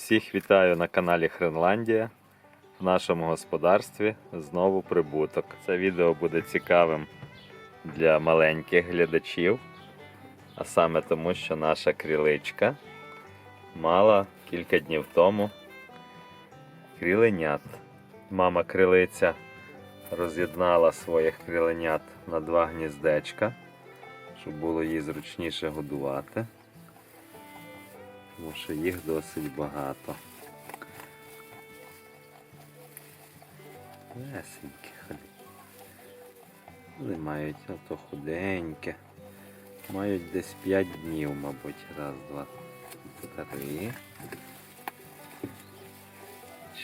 Всіх вітаю на каналі Хренландія. В нашому господарстві знову прибуток. Це відео буде цікавим для маленьких глядачів, а саме тому, що наша кріличка мала кілька днів тому кріленят. Мама крилиця роз'єднала своїх кріленят на два гніздечка, щоб було їй зручніше годувати тому що їх досить багато. Лесенькі ходи. Вони мають ото худеньке. Мають десь 5 днів, мабуть. Раз, два, три.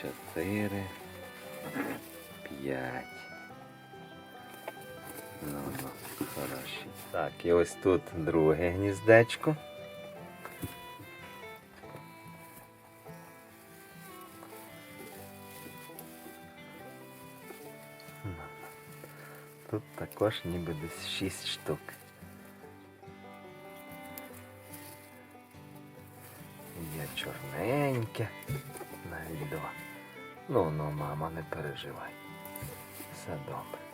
Чотири. П'ять. Ну, ну, хороші. Так, і ось тут друге гніздечко. Тут також ніби десь 6 штук. Є чорненьке, навіть два. Ну ну, мама, не переживай. Все добре.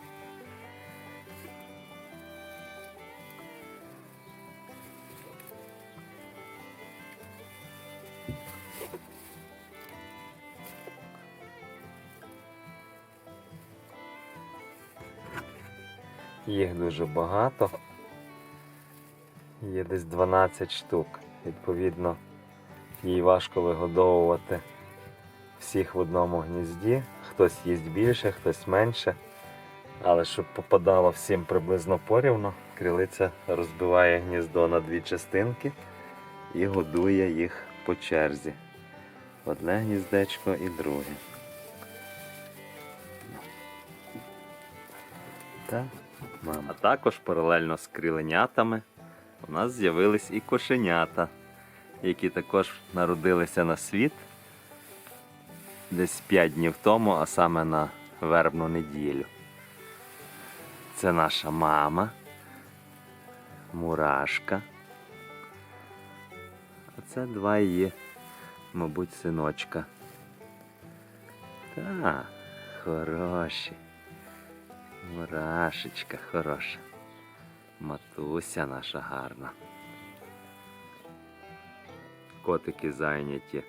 Їх дуже багато. Є десь 12 штук. Відповідно, їй важко вигодовувати всіх в одному гнізді. Хтось їсть більше, хтось менше. Але щоб попадало всім приблизно порівно, крилиця розбиває гніздо на дві частинки і годує їх по черзі. Одне гніздечко і друге. Так, мама. А також паралельно з криленятами у нас з'явились і кошенята, які також народилися на світ десь 5 днів тому, а саме на вербну неділю. Це наша мама, мурашка. А це два її, мабуть, синочка. Так, хороші. Мурашечка хороша. Матуся наша гарна. Котики зайняті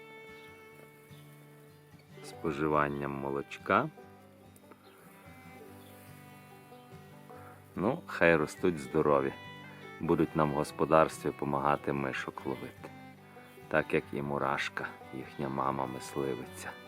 споживанням молочка. Ну, хай ростуть здорові. Будуть нам в господарстві допомагати мишок ловити. Так як і мурашка, їхня мама мисливиця.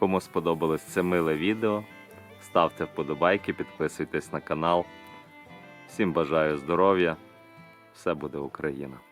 Кому сподобалось це миле відео, ставте вподобайки, підписуйтесь на канал. Всім бажаю здоров'я. Все буде Україна!